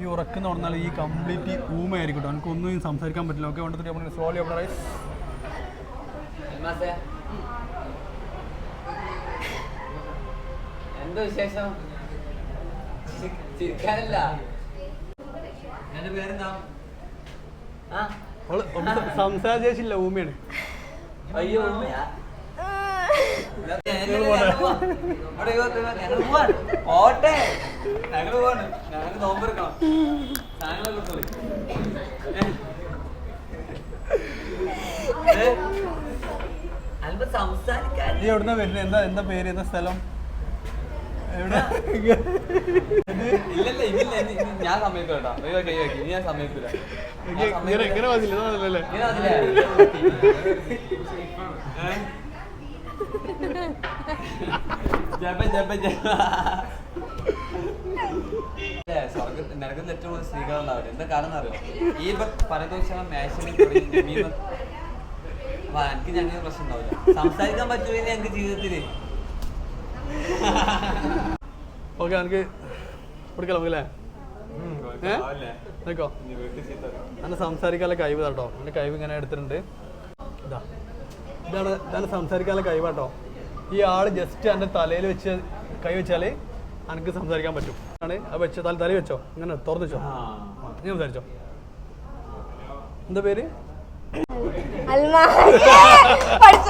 ഈ ഉറക്കെന്ന് പറഞ്ഞാൽ ഈ കംപ്ലീറ്റ് ഊമയായിരിക്കും കേട്ടോ എനിക്ക് ഒന്നും സംസാരിക്കാൻ പറ്റില്ല. ഓക്കെ വന്നിട്ട് സോളി റൈസ് എന്താ വിശേഷം? ചി- ചിരിക്കാനല്ല. എന്റെ പേരെന്താ? സംസാരിച്ചില്ല ഊമയാണ്. അയ്യോ ഉമ്മയാ? പോട്ടെ. ഞങ്ങൾ പോവാണ് ഞങ്ങൾ നോമ്പെടുക്കണം സാധനങ്ങളൊക്കെ? അല്പം സംസാരിക്കാൻ. നീ എവിടുന്ന വരുന്നത് എന്താ എന്താ പേര്? എന്താ സ്ഥലം? എവിടെ? ഇല്ലല്ല ഇല്ല ഞാൻ സമ്മതിക്കൂല കേട്ടോ. ഒഴിവാ കൈ ഇനി ഞാൻ സമ്മതിക്കൂല. ഇങ്ങനെ. ഇങ്ങനെ മതിയില്ല ഇങ്ങനെ അതില്ലേ? ജപ, ജപ, ജപ. നരകത്തിൽ ഏറ്റവും കൂടുതൽ സ്ത്രീകളുണ്ടാവില്ല എന്താ കാരണം അറിയോ? ഈ പരദോഷം മേശയും എനിക്ക് ഞങ്ങൾ പ്രശ്നം ഉണ്ടാവില്ല. സംസാരിക്കാൻ പറ്റൂല ഞങ്ങൾക്ക് ജീവിതത്തിൽ. ഓക്കെ എനിക്ക് കൊടുക്കാം. നമുക്കല്ലേ ഏ? നോക്കോ സംസാരിക്കാനുള്ള കഴിവ് കേട്ടോ. എന്റെ കഴിവ് ഇങ്ങനെ എടുത്തിട്ടുണ്ട്. ഇതാ. ഇതാണ് ഇതാണ് സംസാരിക്കാനുള്ള കഴിവ് കേട്ടോ ഈ ആൾ ജസ്റ്റ് എന്റെ തലയിൽ വെച്ച് കൈ വെച്ചാൽ എനിക്ക് സംസാരിക്കാൻ പറ്റും. ആണ് അത് വെച്ച തല തലയിൽ വെച്ചോ ഇങ്ങനെ തുറന്നു വെച്ചോ. ഞാൻ സംസാരിച്ചോ. എന്താ പേര്? പഠിച്ച